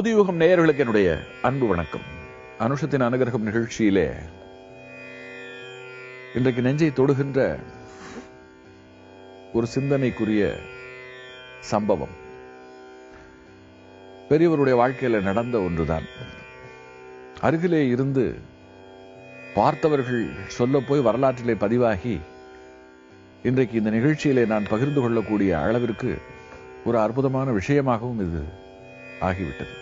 புதியுகம் நேயர்களுக்கு என்னுடைய அன்பு வணக்கம். அனுஷத்தின் அனுகிரகம் நிகழ்ச்சியிலே இன்றைக்கு நெஞ்சை தொடுகின்ற ஒரு சிந்தனைக்குரிய சம்பவம். பெரியவருடைய வாழ்க்கையில நடந்த ஒன்றுதான். அருகிலே இருந்து பார்த்தவர்கள் சொல்ல போய் வரலாற்றிலே பதிவாகி இன்றைக்கு இந்த நிகழ்ச்சியிலே நான் பகிர்ந்து கொள்ளக்கூடிய அளவிற்கு ஒரு அற்புதமான விஷயமாகவும் இது ஆகிவிட்டது.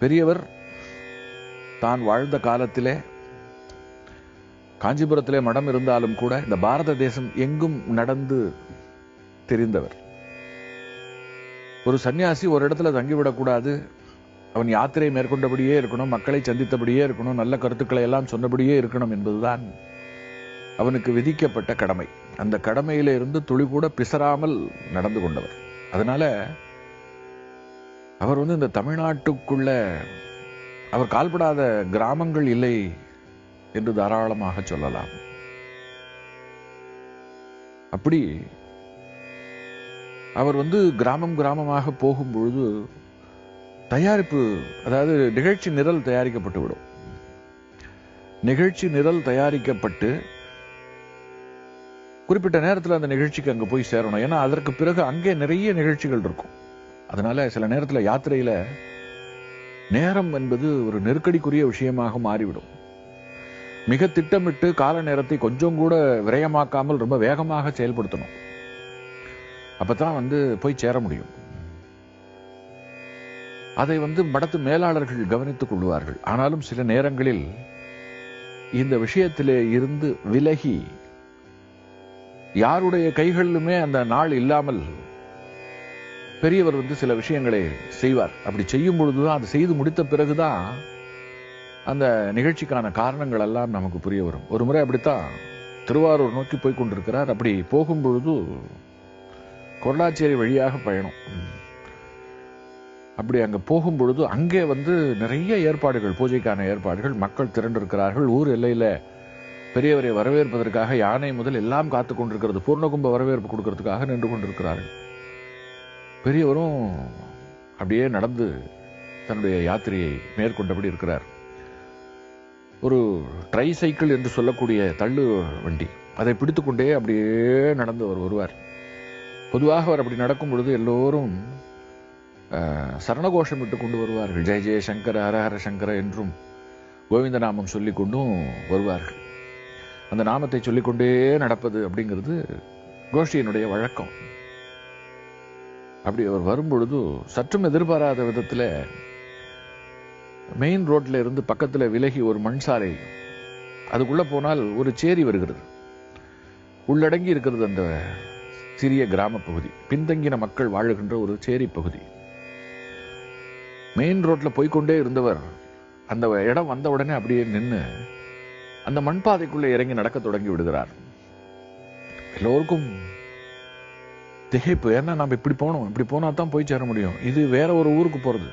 பெரியவர் தான் வாழ்ந்த காலத்திலே காஞ்சிபுரத்திலே மடம் இருந்தாலும் கூட இந்த பாரத தேசம் எங்கும் நடந்து தெரிந்தவர். ஒரு சன்னியாசி ஒரு இடத்துல தங்கிவிடக்கூடாது அவன் யாத்திரை மேற்கொண்டபடியே இருக்கணும் மக்களை சந்தித்தபடியே இருக்கணும் நல்ல கருத்துக்களை எல்லாம் சொன்னபடியே இருக்கணும் என்பதுதான் அவனுக்கு விதிக்கப்பட்ட கடமை. அந்த கடமையில இருந்து துளி கூட பிசறாமல் நடந்து கொண்டவர். அதனால அவர் வந்து இந்த தமிழ்நாட்டுக்குள்ள அவர் கால்படாத கிராமங்கள் இல்லை என்று தாராளமாக சொல்லலாம். அப்படி அவர் வந்து கிராமம் கிராமமாக போகும் பொழுது தயாரிப்பு அதாவது நிகழ்ச்சி நிரல் தயாரிக்கப்பட்டு விடும். நிகழ்ச்சி நிரல் தயாரிக்கப்பட்டு குறிப்பிட்ட நேரத்தில் அந்த நிகழ்ச்சிக்கு அங்கே போய் சேரணும். ஏன்னா அதற்கு பிறகு அங்கே நிறைய நிகழ்ச்சிகள் இருக்கும். அதனால சில நேரத்தில் யாத்திரையில நேரம் என்பது ஒரு நெருக்கடிக்குரிய விஷயமாக மாறிவிடும். மிக திட்டமிட்டு கால நேரத்தை கொஞ்சம் கூட விரயமாக்காமல் ரொம்ப வேகமாக செயல்படுத்தணும். அப்பதான் வந்து போய் சேர முடியும். அதை வந்து மடத்து மேலாளர்கள் கவனித்துக் கொள்வார்கள். ஆனாலும் சில நேரங்களில் இந்த விஷயத்திலே இருந்து விலகி யாருடைய கைகளிலுமே அந்த நாள் இல்லாமல் பெரியவர் வந்து சில விஷயங்களை செய்வார். அப்படி செய்யும் பொழுதுதான் அது செய்து முடித்த பிறகுதான் அந்த நிகழ்ச்சிக்கான காரணங்கள் எல்லாம் நமக்கு புரிய வரும். ஒரு முறை அப்படித்தான் திருவாரூர் நோக்கி போய் கொண்டிருக்கிறார். அப்படி போகும் பொழுது வழியாக பயணம். அப்படி அங்க போகும் பொழுது அங்கே வந்து நிறைய ஏற்பாடுகள் பூஜைக்கான ஏற்பாடுகள் மக்கள் திரண்டிருக்கிறார்கள். ஊர் எல்லையில பெரியவரை வரவேற்பதற்காக யானை முதல் எல்லாம் காத்து கொண்டிருக்கிறது. பூர்ணகும்ப வரவேற்பு கொடுக்கறதுக்காக நின்று கொண்டிருக்கிறார்கள். பெரியவரும் அப்படியே நடந்து தன்னுடைய யாத்திரையை மேற்கொண்டபடி இருக்கிறார். ஒரு ட்ரை சைக்கிள் என்று சொல்லக்கூடிய தள்ளு வண்டி. அதை பிடித்துக்கொண்டே அப்படியே நடந்து அவர் வருவார். பொதுவாக அவர் அப்படி நடக்கும் பொழுது எல்லோரும் சரணகோஷம் விட்டு கொண்டு வருவார்கள். ஜெய ஜெய சங்கர ஹரஹர சங்கர என்றும் கோவிந்த நாமம் சொல்லிக் கொண்டும் வருவார்கள். அந்த நாமத்தை சொல்லிக்கொண்டே நடப்பது அப்படிங்கிறது கோஷ்டியினுடைய வழக்கம். அப்படி அவர் வரும்பொழுது சற்றும் எதிர்பாராத விதத்துல மெயின் ரோட்ல இருந்து பக்கத்துல விலகி ஒரு மண் சாலை அதுக்குள்ள போனால் ஒரு சேரி வருகிறது. உள்ளடங்கி இருக்கிறது அந்த சிறிய கிராம பகுதி. பின்தங்கின மக்கள் வாழுகின்ற ஒரு சேரி பகுதி. மெயின் ரோட்ல போய்கொண்டே இருந்தவர் அந்த இடம் வந்த உடனே அப்படியே நின்று அந்த மண் பாதைக்குள்ளே இறங்கி நடக்க தொடங்கி விடுகிறார். எல்லோருக்கும் திகைப்பு ஏன்னா நம்ம இப்படி போகணும் இப்படி போனா தான் போய் சேர முடியும். இது வேற ஒரு ஊருக்கு போறது.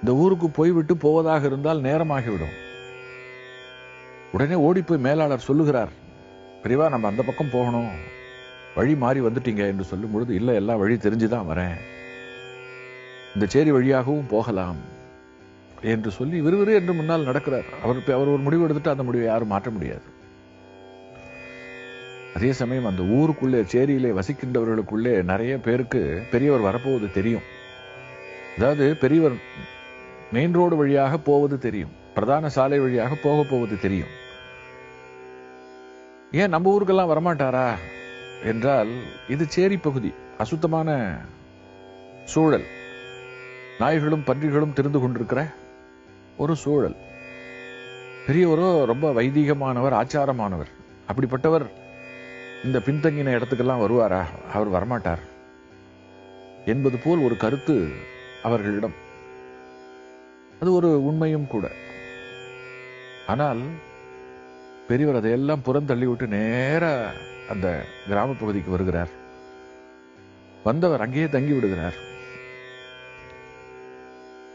இந்த ஊருக்கு போய்விட்டு போவதாக இருந்தால் நேரமாகிவிடும். உடனே ஓடி போய் மேலாளர் சொல்லுகிறார் பிரிவா நம்ம அந்த பக்கம் போகணும். வழி மாறி வந்துட்டீங்க என்று சொல்லும் பொழுது இல்லை எல்லாம் வழி தெரிஞ்சுதான் வரேன். இந்த சேரி வழியாகவும் போகலாம் என்று சொல்லி விறுவிறு என்று முன்னால் நடக்கிறார். அவர் அவர் ஒரு முடிவு எடுத்துட்டு அந்த முடிவை யாரும் மாற்ற முடியாது. அதே சமயம் அந்த ஊருக்குள்ளே சேரியிலே வசிக்கின்றவர்களுக்குள்ளே நிறைய பேருக்கு பெரியவர் வரப்போவது தெரியும். அதாவது பெரியவர் மெயின் ரோடு வழியாக போவது தெரியும். பிரதான சாலை வழியாக போக போவது தெரியும். ஏன் நம்ம ஊருக்கெல்லாம் வரமாட்டாரா? என்றால் இது சேரி பகுதி அசுத்தமான சூழல். நாய்களும் பன்றிகளும் திரிந்து கொண்டிருக்கிற ஒரு சூழல். பெரியவரோ ரொம்ப வைதீகமானவர் ஆச்சாரமானவர். அப்படிப்பட்டவர் இந்த பின்தங்கின இடத்துக்கெல்லாம் வருவாரா? அவர் வரமாட்டார். என்பது போல் ஒரு கருத்து அவர்களிடம். அது ஒரு உண்மையும் கூட. ஆனால் பெரியவர் அதையெல்லாம் புறந்தள்ளி விட்டு நேராக அந்த கிராம பகுதிக்கு வருகிறார். வந்தவர் அங்கேயே தங்கி விடுகிறார்.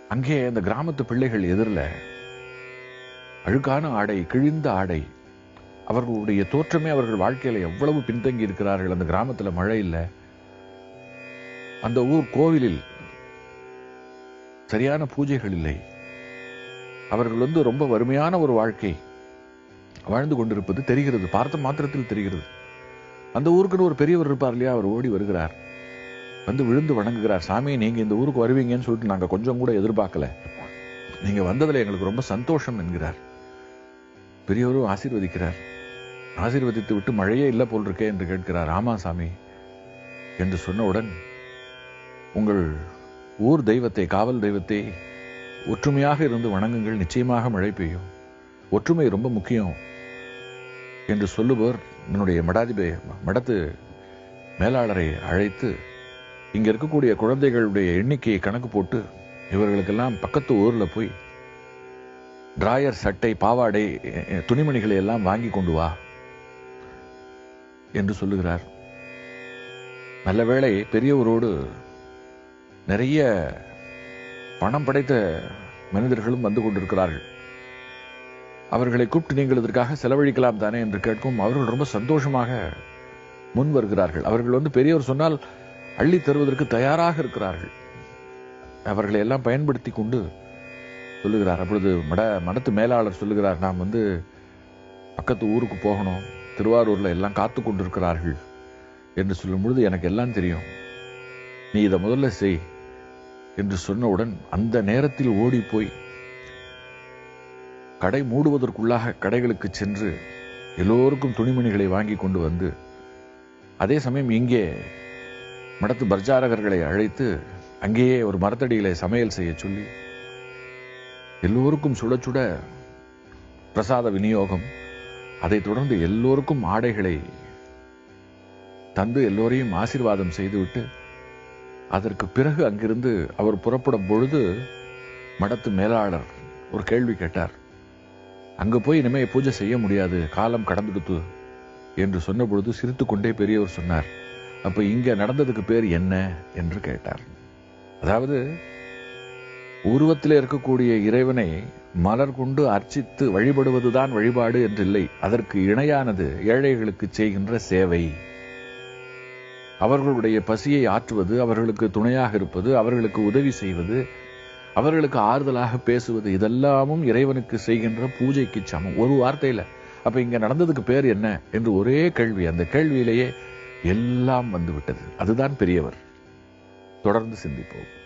அங்கே அந்த கிராமத்து பிள்ளைகள் எதிரில் அழுக்கான ஆடை கிழிந்த ஆடை அவர்களுடைய தோற்றமே அவர்கள் வாழ்க்கையில எவ்வளவு பின்தங்கி இருக்கிறார்கள். அந்த கிராமத்துல மழை இல்லை. அந்த ஊர் கோவிலில் சரியான பூஜைகள் இல்லை. அவர்கள் வந்து ரொம்ப வறுமையான ஒரு வாழ்க்கை வாழ்ந்து கொண்டிருப்பது தெரிகிறது. பார்த்த மாத்திரத்தில் தெரிகிறது. அந்த ஊருக்குன்னு ஒரு பெரியவர் இருப்பார் இல்லையா? அவர் ஓடி வருகிறார். வந்து விழுந்து வணங்குகிறார். சாமி நீங்க இந்த ஊருக்கு வருவீங்கன்னு சொல்லிட்டு நாங்க கொஞ்சம் கூட எதிர்பார்க்கல. நீங்க வந்ததுல எங்களுக்கு ரொம்ப சந்தோஷம் என்கிறார். பெரியவரும் ஆசீர்வதிக்கிறார். ஆசீர்வதித்து விட்டு மழையே இல்லை போல் இருக்கே என்று கேட்கிறார் ராமாசாமி என்று சொன்னவுடன் உங்கள் ஊர் தெய்வத்தை காவல் தெய்வத்தை ஒற்றுமையாக இருந்து வணங்குங்கள். நிச்சயமாக மழை பெய்யும். ஒற்றுமை ரொம்ப முக்கியம். என்று சொல்லுபவர் என்னுடைய மடாதிபதி மடத்து மேலாளரை அழைத்து இங்கே இருக்கக்கூடிய குழந்தைகளுடைய எண்ணிக்கையை கணக்கு போட்டு இவர்களுக்கெல்லாம் பக்கத்து ஊரில் போய் டிராயர் சட்டை பாவாடை துணிமணிகளை எல்லாம் வாங்கி கொண்டு வா. என்று சொல்லுகிறார். நல்ல வேளை பெரியவரோடு நிறைய பணம் படைத்த மனிதர்களும் வந்து கொண்டிருக்கிறார்கள். அவர்களை கூப்பிட்டு நீங்கள் இதற்காக செலவழிக்கலாம் தானே என்று கேட்கும் அவர்கள் ரொம்ப சந்தோஷமாக முன் வருகிறார்கள். அவர்கள் வந்து பெரியவர் சொன்னால் அள்ளி தருவதற்கு தயாராக இருக்கிறார்கள். அவர்களை எல்லாம் பயன்படுத்தி கொண்டு சொல்லுகிறார். அப்பொழுது மட மடத்து மேலாளர் சொல்லுகிறார். நாம் வந்து பக்கத்து ஊருக்கு போகணும். திருவாரூர்ல எல்லாம் காத்து கொண்டிருக்கிறார்கள் என்று சொல்லும் பொழுது எனக்கு எல்லாம் தெரியும். நீ இதை முதல்ல செய் என்று சொன்னவுடன் அந்த நேரத்தில் ஓடி போய் கடை மூடுவதற்குள்ளாக கடைகளுக்கு சென்று எல்லோருக்கும் துணிமணிகளை வாங்கி கொண்டு வந்து அதே சமயம் இங்கே மடத்து பர்ஜாரகர்களை அழைத்து அங்கேயே ஒரு மரத்தடியிலே சமையல் செய்ய சொல்லி எல்லோருக்கும் சுட சுட பிரசாத விநியோகம் அதைத் தொடர்ந்து எல்லோருக்கும் ஆடைகளை தந்து எல்லோரையும் ஆசீர்வாதம் செய்துவிட்டு அதற்கு பிறகு அங்கிருந்து அவர் புறப்படும் பொழுது மடத்து மேலாளர் ஒரு கேள்வி கேட்டார். அங்கு போய் இனிமே பூஜை செய்ய முடியாது காலம் கடந்துடுத்து என்று சொன்ன பொழுது சிரித்துக்கொண்டே பெரியவர் சொன்னார். அப்போ இங்கே நடந்ததுக்கு பேர் என்ன? என்று கேட்டார். அதாவது உருவத்தில் இருக்கக்கூடிய இறைவனை மலர் கொண்டு அர்ச்சித்து வழிபடுவதுதான் வழிபாடு என்றில்லை. அதற்கு இணையானது ஏழைகளுக்கு செய்கின்ற சேவை. அவர்களுடைய பசியை ஆற்றுவது அவர்களுக்கு துணையாக இருப்பது அவர்களுக்கு உதவி செய்வது அவர்களுக்கு ஆறுதலாக பேசுவது இதெல்லாமும் இறைவனுக்கு செய்கின்ற பூஜைக்கு சமம். ஒரு வார்த்தையில அப்ப இங்க நடந்ததுக்கு பேர் என்ன என்று ஒரே கேள்வி. அந்த கேள்வியிலேயே எல்லாம் வந்துவிட்டது. அதுதான் பெரியவர். தொடர்ந்து சிந்திப்போம்.